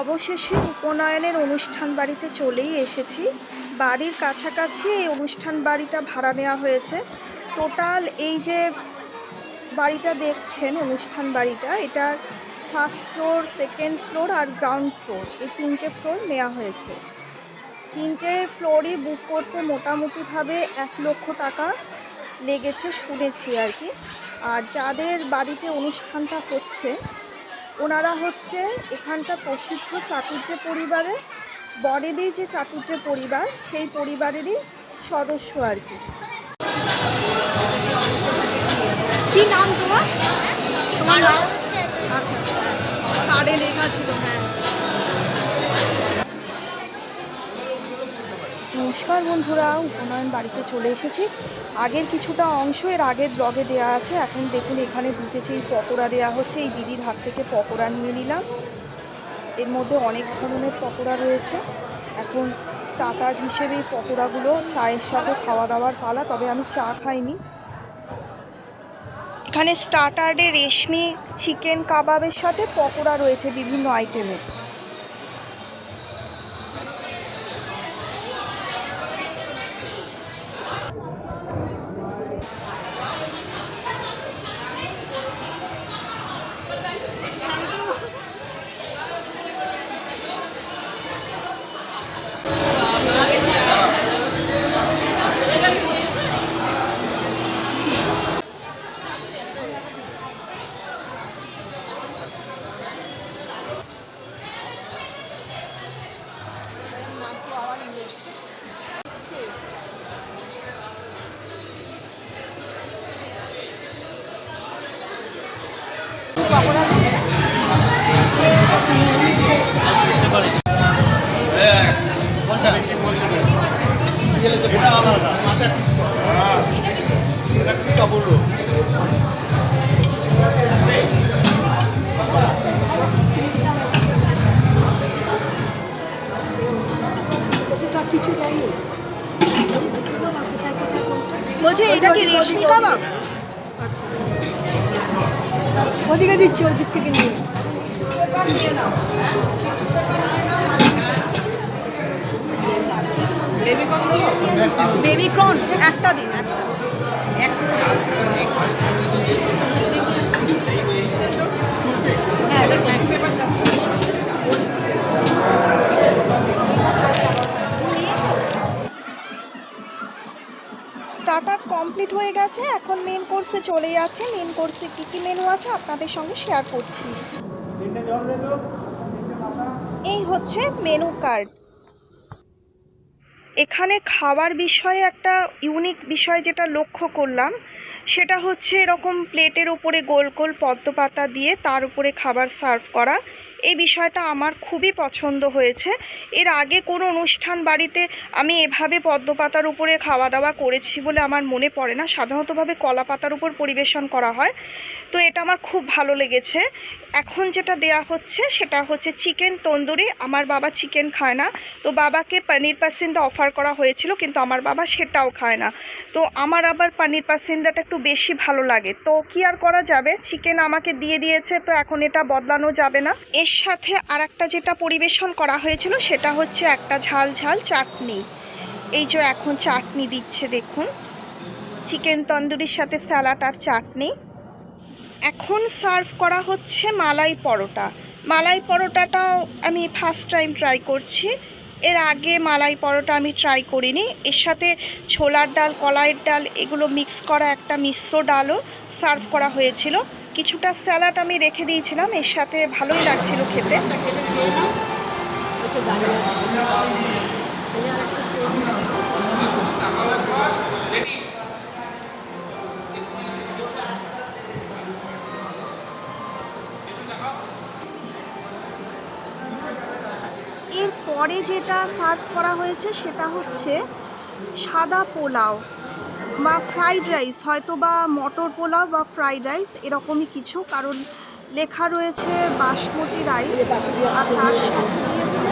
অবশেষে উপনয়নের অনুষ্ঠান বাড়িতে চলেই এসেছি। বাড়ির কাছাকাছি এই অনুষ্ঠান বাড়িটা ভাড়া নেওয়া হয়েছে। টোটাল এই যে বাড়িটা দেখছেন, অনুষ্ঠান বাড়িটা এটার ফার্স্ট ফ্লোর সেকেন্ড ফ্লোর আর গ্রাউন্ড ফ্লোর এই তিনটে ফ্লোর নেওয়া হয়েছে। তিনটে ফ্লোরই বুক করতে মোটামুটিভাবে এক লক্ষ টাকা লেগেছে শুনেছি আর কি। আর যাদের বাড়িতে অনুষ্ঠানটা হচ্ছে ওনারা হচ্ছে এখানকার প্রসিদ্ধ চাতুর্য পরিবারের বরেরই যে চাতুর্য পরিবার, সেই পরিবারেরই সদস্য আর কি। নাম তোমার? তোমার নাম? আচ্ছা কার্ডে লেখা ছিল হ্যাঁ। নমস্কার বন্ধুরা, উপনয়ন বাড়িতে চলে এসেছি। আগের কিছুটা অংশ এর আগের ব্লগে দেওয়া আছে। এখন দেখুন এখানে ঢুকেছে এই পকোড়া দেওয়া হচ্ছে, এই দিদির হাত থেকে পকোড়া নিয়ে নিলাম। এর মধ্যে অনেক ধরনের পকোড়া রয়েছে। এখন স্টার্টার হিসেবে এই পকোড়াগুলো চায়ের সাথে খাওয়া দাওয়ার পালা, তবে আমি চা খাইনি। এখানে স্টার্টারে রেশমি, চিকেন কাবাবের সাথে পকোড়া রয়েছে বিভিন্ন আইটেমের বলছে এটা কি রেশমি কাবাব? আচ্ছা। ওদিকে দিচ্ছে ওদিক থেকে নিয়ে। একটা দিন স্টার্টার কমপ্লিট হয়ে গেছে, এখন মেন কোর্সে চলে যাচ্ছে মেন কোর্সে কী কী মেনু আছে আপনাদের সঙ্গে শেয়ার করছি। এই হচ্ছে মেনু কার্ড এখানে খাবার বিষয়ে একটা ইউনিক বিষয় যেটা লক্ষ্য করলাম সেটা হচ্ছে এরকম প্লেটের উপরে গোল গোল পদ্ম পাতা দিয়ে তার উপরে খাবার সার্ভ করা। এই বিষয়টা আমার খুবই পছন্দ হয়েছে। এর আগে কোনো অনুষ্ঠান বাড়িতে আমি এভাবে পদ্ম পাতার উপরে খাওয়া দাওয়া করেছি বলে আমার মনে পড়ে না। সাধারণতভাবে কলা পাতার উপর পরিবেশন করা হয়। তো এটা আমার খুব ভালো লেগেছে। এখন যেটা দেয়া হচ্ছে সেটা হচ্ছে চিকেন তন্দুরি। আমার বাবা চিকেন খায় না। তো বাবাকে পনির পাসিন্দা অফার করা হয়েছিল কিন্তু আমার বাবা সেটাও খায় না। তো আমার আবার পনির পাসিন্দাটা একটু বেশি ভালো লাগে। তো কি আর করা যাবে? চিকেন আমাকে দিয়ে দিয়েছে, তো এখন এটা বদলানো যাবে না। এর সাথে আর একটা যেটা পরিবেশন করা হয়েছিল, সেটা হচ্ছে একটা ঝাল ঝাল চাটনি। এই যে এখন চাটনি দিচ্ছে, দেখুন। চিকেন তন্দুরির সাথে স্যালাড আর চাটনি। এখন সার্ভ করা হচ্ছে মালাই পরোটা। মালাই পরোটাটাও আমি ফার্স্ট টাইম ট্রাই করছি। এর আগে মালাই পরোটা আমি ট্রাই করিনি। এর সাথে ছোলার ডাল, কলাইয়ের ডাল, এগুলো মিক্স করা একটা মিশ্র ডালও সার্ভ করা হয়েছিল। কিছুটা স্যালাড আমি রেখে দিয়েছিলাম, এর সাথে ভালোই লাগছিল খেতে। দাঁড়িয়ে আছে। একটা। এরপরে যেটা সার্ভ করা হয়েছে সেটা হচ্ছে সাদা পোলাও বা ফ্রাইড রাইস হয়তো বা মটর পোলাও বা ফ্রাইড রাইস, এরকমই কিছু। কারণ লেখা রয়েছে বাসমতি রাইস আর তার সাথে দিয়েছে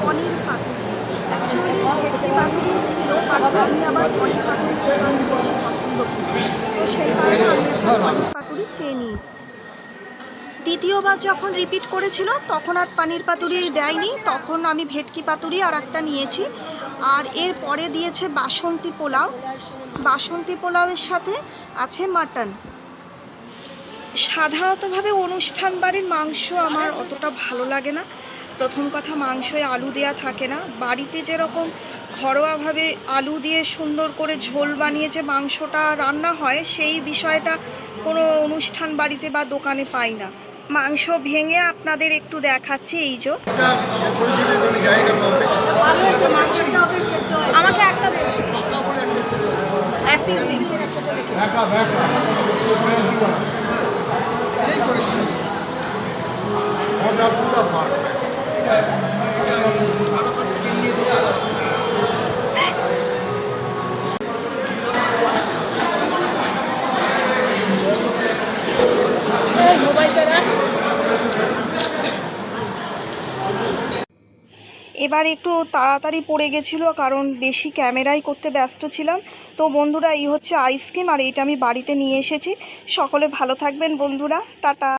পনির পাতুরি। অ্যাকচুয়ালি ভেটকি পাতুরি ছিল বাট আমি আবার পনির পাতুরি বেশি পছন্দ করি। তো সেই কারণে আমি একটা পনির পাতুরি চেয়ে নিয়েছি দ্বিতীয়বার যখন রিপিট করেছিল, তখন আর পানির পাতুরি দেয়নি, তখন আমি ভেটকি পাতুরি আর একটা নিয়েছি। আর এর পরে দিয়েছে বাসন্তী পোলাও। বাসন্তী পোলাওয়ের সাথে আছে মাটন। সাধারণতভাবে অনুষ্ঠান বাড়ির মাংস আমার অতটা ভালো লাগে না। প্রথম কথা, মাংসে আলু দেয়া থাকে না। বাড়িতে যেরকম ঘরোয়াভাবে আলু দিয়ে সুন্দর করে ঝোল বানিয়ে যে মাংসটা রান্না হয়, সেই বিষয়টা কোনো অনুষ্ঠান বাড়িতে বা দোকানে পাই না। মাংস ভেঙে আপনাদের একটু দেখাচ্ছি এই যে। আমাকে একটা এবার একটু তাড়াতাড়ি পড়ে গেছিল, কারণ বেশি ক্যামেরাই করতে ব্যস্ত ছিলাম। তো বন্ধুরা, এই হচ্ছে আইসক্রিম আর এইটা আমি বাড়িতে নিয়ে এসেছি। সকলে ভালো থাকবেন বন্ধুরা। টাটা।